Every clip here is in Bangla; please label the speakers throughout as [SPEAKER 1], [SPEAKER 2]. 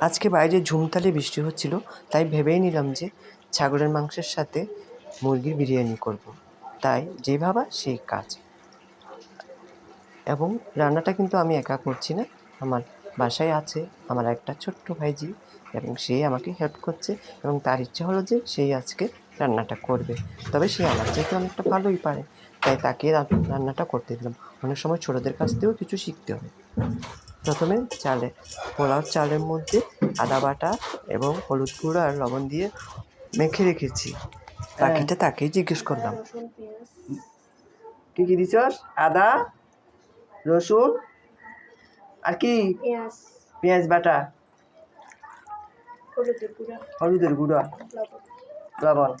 [SPEAKER 1] আজকে বাইরে ঝুমতালে বৃষ্টি হচ্ছিল, তাই ভেবেই নিলাম যে ছাগলের মাংসের সাথে মুরগির বিরিয়ানি করব। তাই যে ভাবা সেই কাজ। এবং রান্নাটা কিন্তু আমি একা করছি না, আমার বাসায় আছে আমার একটা ছোট্ট ভাইজি এবং সে আমাকে হেল্প করছে এবং তার ইচ্ছে হলো যে সেই আজকে রান্নাটা করবে। তবে সে আমার চাইতে অনেকটা ভালোই পারে, তাই তাকে রান্নাটা করতে দিলাম। অনেক সময় ছোটোদের কাছ থেকেও কিছু শিখতে হবে। প্রথমে চালে পোলাও চালের মধ্যে আদা বাটা এবং হলুদ গুঁড়ো আর লবণ দিয়ে মেখে রেখেছি। বাকিটা তাকেই জিজ্ঞেস করলাম। কি কি দিছস? আদা রসুন আর কি?
[SPEAKER 2] পেঁয়াজ।
[SPEAKER 1] বাটা।
[SPEAKER 2] হলুদের গুঁড়া। লবণ।
[SPEAKER 1] লবণ।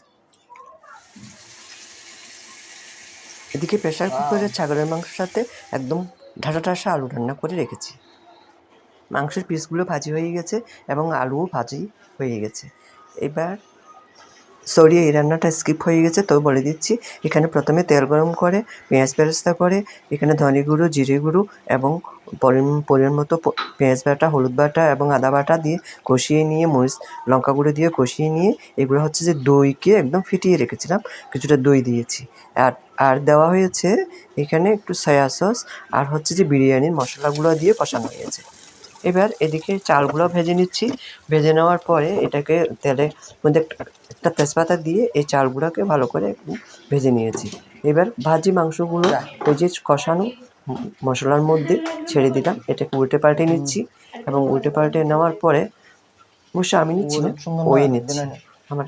[SPEAKER 1] এদিকে প্রেশার কুকারে ছাগলের মাংসের সাথে একদম ঢাসা ঢাসা আলু রান্না করে রেখেছি। মাংসের পিসগুলো ভাজি হয়ে গেছে এবং আলুও ভাজি হয়ে গেছে। এবার সরি এই রান্নাটা স্কিপ হয়ে গেছে, তো বলে দিচ্ছি, এখানে প্রথমে তেল গরম করে, পেঁয়াজ বেরেস্তা করে, এখানে ধনে গুঁড়ো, জিরে গুঁড়ো এবং পরিমাণ মতো পেঁয়াজ বাটা, হলুদ বাটা এবং আদা বাটা দিয়ে কষিয়ে নিয়ে, মরিচ, লঙ্কা গুঁড়ো দিয়ে কষিয়ে নিয়ে, এগুলো হচ্ছে যে দইকে একদম ফিটিয়ে রেখেছিলাম, কিছুটা দই দিয়েছি। আর আর দেওয়া হয়েছে এখানে একটু সয়া সস আর হচ্ছে যে বিরিয়ানির মশলাগুলো দিয়ে কষানো হয়েছে। এবার এদিকে চালগুলো ভেজে নিচ্ছি। ভেজে নেওয়ার পরে এটাকে তেলের মধ্যে একটা- একটা তেজপাতা দিয়ে এই চালগুলোকে ভালো করে ভেজে নিয়েছি। এবার ভাজি মাংসগুলো ওই যে কষানো মশলার মধ্যে ছেড়ে দিলাম। এটাকে উল্টে পাল্টে নিচ্ছি এবং উল্টে পাল্টে নেওয়ার পরে অবশ্য আমি নিচ্ছি না ওই নিচ্ছি। আমার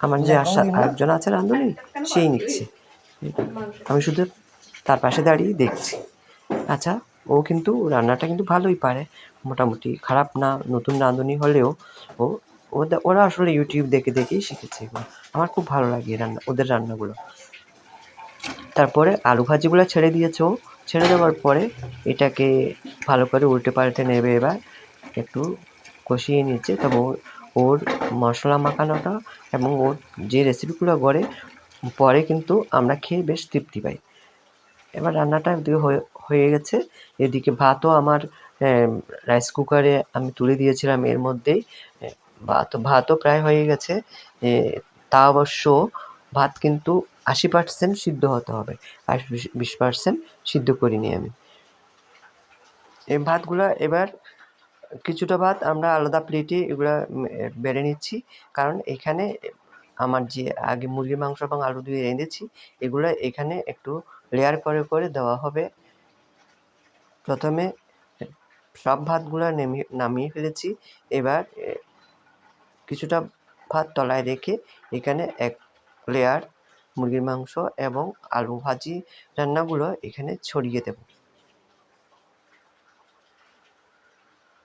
[SPEAKER 1] আমার যে আশা আরেকজন আছে রাঁধুনি সেই নিচ্ছে। আমি শুধু তার পাশে দাঁড়িয়ে দেখছি। আচ্ছা ও কিন্তু রান্নাটা কিন্তু ভালোই পারে, মোটামুটি খারাপ না, নতুন রাঁধুনি হলেও ও ওরা আসলে ইউটিউব দেখে দেখেই শিখেছে এগুলো। আমার খুব ভালো লাগে রান্না, ওদের রান্নাগুলো। তারপরে আলু ভাজিগুলো ছেড়ে দিয়েছে ও। ছেড়ে দেওয়ার পরে এটাকে ভালো করে উল্টে পাল্টে নেবে এবার, একটু কষিয়ে নিচ্ছে। তবে ওর- মশলা মাখানোটা এবং ওর যে রেসিপিগুলো করে, পরে কিন্তু আমরা খেয়ে বেশ তৃপ্তি পাই। এবার রান্নাটা হয়ে- হয়ে গেছে। এদিকে ভাতও আমার রাইস কুকারে আমি তুলে দিয়েছিলাম এর মধ্যেই। ভাত, ভাতও প্রায় হয়ে গেছে। তা অবশ্য ভাত কিন্তু আশি পার্সেন্ট সিদ্ধ হতে হবে। আর বিশ- পার্সেন্ট সিদ্ধ করিনি আমি। এই ভাতগুলো এবার কিছুটা ভাত আমরা আলাদা প্লেটে এগুলা বেড়ে নিচ্ছি। কারণ এখানে আমার যে আগে মুরগির মাংস এবং আলু দিয়ে রেঁধেছি এগুলো এখানে একটু লেয়ার করে করে দেওয়া হবে। প্রথমে সব ভাতগুলো নেমে, নামিয়ে ফেলেছি। এবার কিছুটা ভাত তলায় রেখে এখানে এক লেয়ার মুরগির মাংস এবং আলু ভাজি রান্নাগুলো এখানে ছড়িয়ে দেব।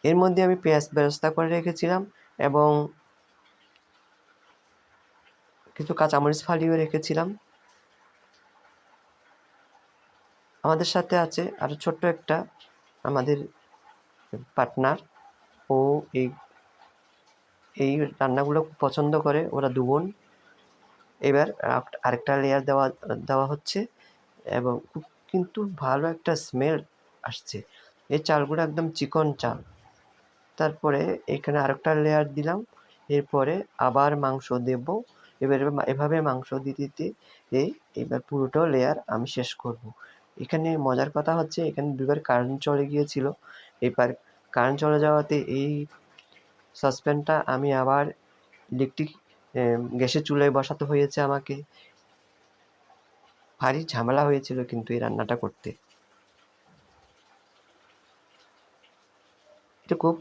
[SPEAKER 1] এর মধ্যে আমি পেঁয়াজ বেরেস্তা করে রেখেছিলাম এবং কিছু কাঁচামরিচ ফালিয়ে রেখেছিলাম। আমাদের সাথে আছে আরও ছোট্ট একটা আমাদের পার্টনার ও এই এই রান্নাগুলো খুব পছন্দ করে, ওরা দু বোন। এবার আরেকটা- লেয়ার দেওয়া দেওয়া হচ্ছে এবং কিন্তু ভালো একটা স্মেল আসছে। এই চালগুলো একদম চিকন চাল। তারপরে এখানে আরেকটা লেয়ার দিলাম। এরপরে আবার মাংস দেব। এবার- এভাবে মাংস দিতে দিতে এই, এবার পুরোটা লেয়ার আমি শেষ করব। এখানে মজার কথা হচ্ছে, এখানে দুবার কারেন্ট চলে গিয়েছিল। এবার কারেন্ট চলে যাওয়াতে এই সসপ্যানটা আমি আবার ইলেকট্রিক গ্যাসের চুলায় বসাতে হয়েছে আমাকে। ভারী ঝামেলা হয়েছিল কিন্তু এই রান্নাটা করতে। এটা খুব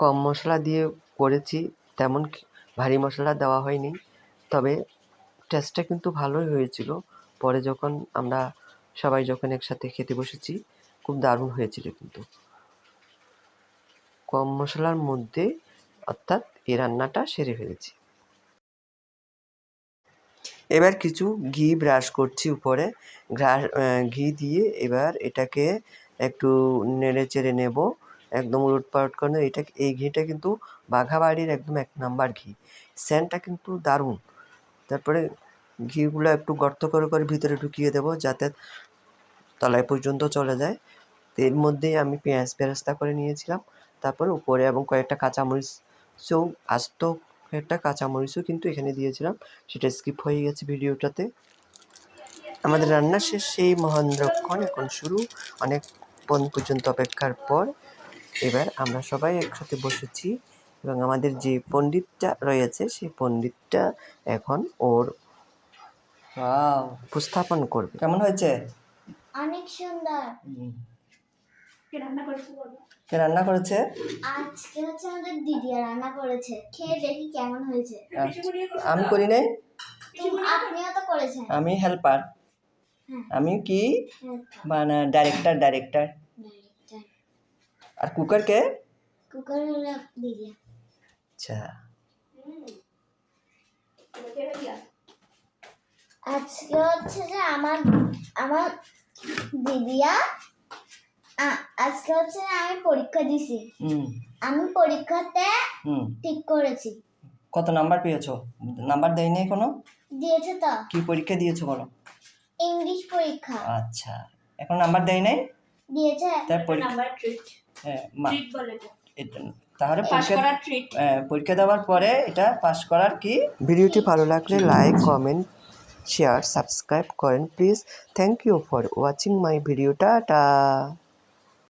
[SPEAKER 1] কম মশলা দিয়ে করেছি, তেমন ভারী মশলা দেওয়া হয়নি। তবে টেস্টটা কিন্তু ভালোই হয়েছিল। পরে যখন আমরা সবাই যখন একসাথে খেতে বসেছি, খুব দারুণ হয়েছিল কিন্তু। কম মশলার মধ্যে অর্থাৎ এই রান্নাটা সেরে ফেলেছি। এবার কিছু ঘি ব্রাশ করছি উপরে। ঘি দিয়ে এবার এটাকে একটু নেড়ে চেড়ে নেব। একদম উলট পালট করে। এটা, এই ঘিটা কিন্তু বাঘাবাড়ির একদম এক নাম্বার ঘি। সেন্টটা কিন্তু দারুণ। তারপরে ঘিগুলো একটু গর্ত করে করে ভিতরে ঢুকিয়ে দেবো যাতে তলায় পর্যন্ত চলে যায়। তো এর মধ্যেই আমি পেঁয়াজ বেরেস্তা করে নিয়েছিলাম। তারপর উপরে এবং কয়েকটা কাঁচামরিচও আস্ত কয়েকটা কাঁচামরিচও কিন্তু এখানে দিয়েছিলাম। সেটা স্কিপ হয়ে গেছে ভিডিওটাতে। আমাদের রান্না শেষ সেই মহেন্দ্রক্ষণ এখন শুরু। অনেক পণ পর্যন্ত অপেক্ষার পর এবার আমরা সবাই একসাথে বসেছি এবং আমাদের যে পণ্ডিতটা রয়েছে সেই পণ্ডিতটা এখন ওর উপস্থাপন করবে।
[SPEAKER 2] কেমন হয়েছে?
[SPEAKER 3] অনেক সুন্দর।
[SPEAKER 2] কে রান্না করেছে
[SPEAKER 3] আজকে হচ্ছে আমাদের দিদি রান্না করেছে। খেয়ে দেখি কেমন হয়েছে।
[SPEAKER 2] আচ্ছা, আমি করি নাই?
[SPEAKER 3] আপনিও তো করেছেন।
[SPEAKER 2] আমি হেল্পার। আমি কি? মানে ডাইরেক্টর ডাইরেক্টর আর কুকার কে?
[SPEAKER 3] কুকার হলো দিদি
[SPEAKER 2] আচ্ছা।
[SPEAKER 3] আজকে হচ্ছে যে আমার আমার দিদিয়া আজকে হচ্ছে আমি পরীক্ষা দিছি। আমি পরীক্ষাতে ঠিক করেছি।
[SPEAKER 2] কত নাম্বার পেয়েছ? নাম্বার দেয় নাই কোনো
[SPEAKER 3] দিয়েছে তো।
[SPEAKER 2] কি পরীক্ষা দিয়েছ বলো?
[SPEAKER 3] ইংলিশ পরীক্ষা।
[SPEAKER 2] আচ্ছা। এখন নাম্বার দেয় নাই?
[SPEAKER 3] দিয়েছে।
[SPEAKER 2] তার পরীক্ষা
[SPEAKER 4] নাম্বার ট্রিট
[SPEAKER 2] হ্যাঁ,
[SPEAKER 4] ট্রিট বলে এটা
[SPEAKER 2] তাহলে পরীক্ষা হ্যাঁ, পরীক্ষা দেওয়ার পরে এটা পাস করার কি?
[SPEAKER 1] ভিডিওটি ভালো লাগলে লাইক কমেন্ট শেয়ার সাবস্ক্রাইব করেন please thank you for watching my video tata